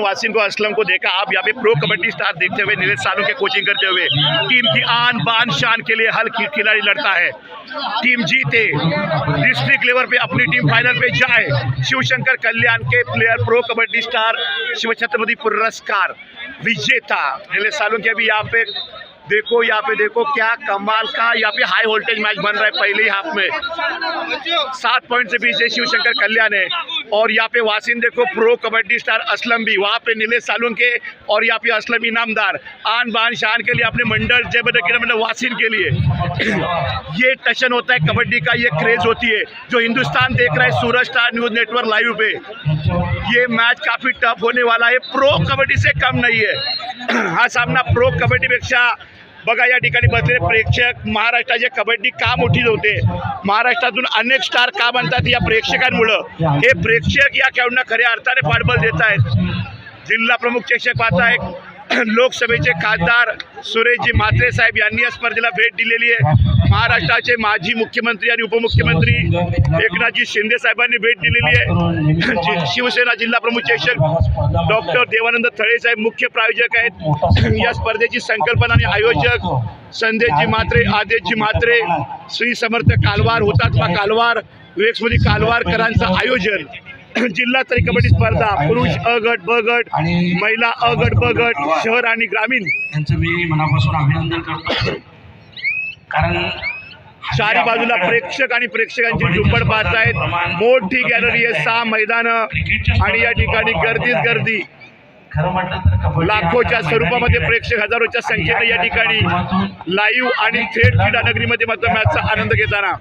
वासिम को, असलम को देखा। आप यहाँ पे प्रो कबड्डी स्टार देखते हुए, नीरज सालों के कोचिंग करते हुए। टीम की आन बान शान के लिए खि- खिलाड़ी लड़ता है। टीम जीते डिस्ट्रिक्ट लेवल पे अपनी टीम फाइनल पे जाए। शिवशंकर कल्याण के player pro kabaddi star Shiv Chhatrapati पुरस्कार, विजेता। नीरज सालों के अभी यहाँ पे, देखो, यहाँ पे देखो क्या कमाल का यहाँ पे हाई वोल्टेज मैच बन रहा है पहले ही हाफ़ में। सात पॉइंट से पीछे शिवशंकर कल्याण है। और यहाँ पे वासिन देखो प्रो कबड्डी स्टार असलम भी, वहाँ पे नीलेश सालुन के और यहाँ पे असलम इनामदार। आन बान शान के लिए अपने मंडल जय बदर मतलब वासिन के लिए। ये टशन होता है कबड्डी का, ये क्रेज होती है। जो हिंदुस्तान देख रहा है, Suraj star news network live पे। ये मैच काफ़ी टफ होने वाला है। प्रो कबड्डी से कम नहीं है। हाँ सामना प्रो कबड्डीपेक्षा बघा या ठिकाणी बसलेले प्रेक्षक महाराष्ट्राचे कबड्डी का मोठी होते? महाराष्ट्रातून अनेक स्टार का बनतात या प्रेक्षकांमुळं? हे प्रेक्षक या खेळाडूंना खऱ्या अर्थाने पाठबळ देत आहेत. जिल्हा प्रमुख शिक्षक पाहताय लोकसभेचे खासदार सुरेशजी म्हात्रे साहेब यांनी या स्पर्धेला भेट दिलेली आहे. महाराष्ट्राचे माजी मुख्यमंत्री आणि उपमुख्यमंत्री एकनाथजी शिंदे साहेबांनी भेट दिलेली आहे. शिवसेना जिल्हा प्रमुख शिक्षक डॉक्टर देवानंद थळे साहेब मुख्य प्रायोजक आहेत. या स्पर्धेची संकल्पना आणि आयोजक संदेशजी म्हात्रे आदेशजी म्हात्रे श्री समर्थ कालवार हुतात्मा कालवार विवेकस्मृती कालवारकरांचं आयोजन. जिल्हा स्तरीय कबड्डी स्पर्धा पुरुष अ गट ब गट महिला अ गट ब गट शहर आणि ग्रामीण. यांचं मी मनापासून अभिनंदन करतो. कारण चारी बाजूला प्रेक्षक आणि प्रेक्षकांची झुंबड पाहतायत. मोठी गॅलरी आहे सहा मैदानं आणि या ठिकाणी गर्दीच गर्दी. खरं म्हटलं तर कबड्डी लाखोच्या स्वरूपामध्ये प्रेक्षक हजारोच्या संख्येने या ठिकाणी लाईव्ह आणि थेट क्रीडा नगरीमध्ये मात्र मॅचचा आनंद घेताना.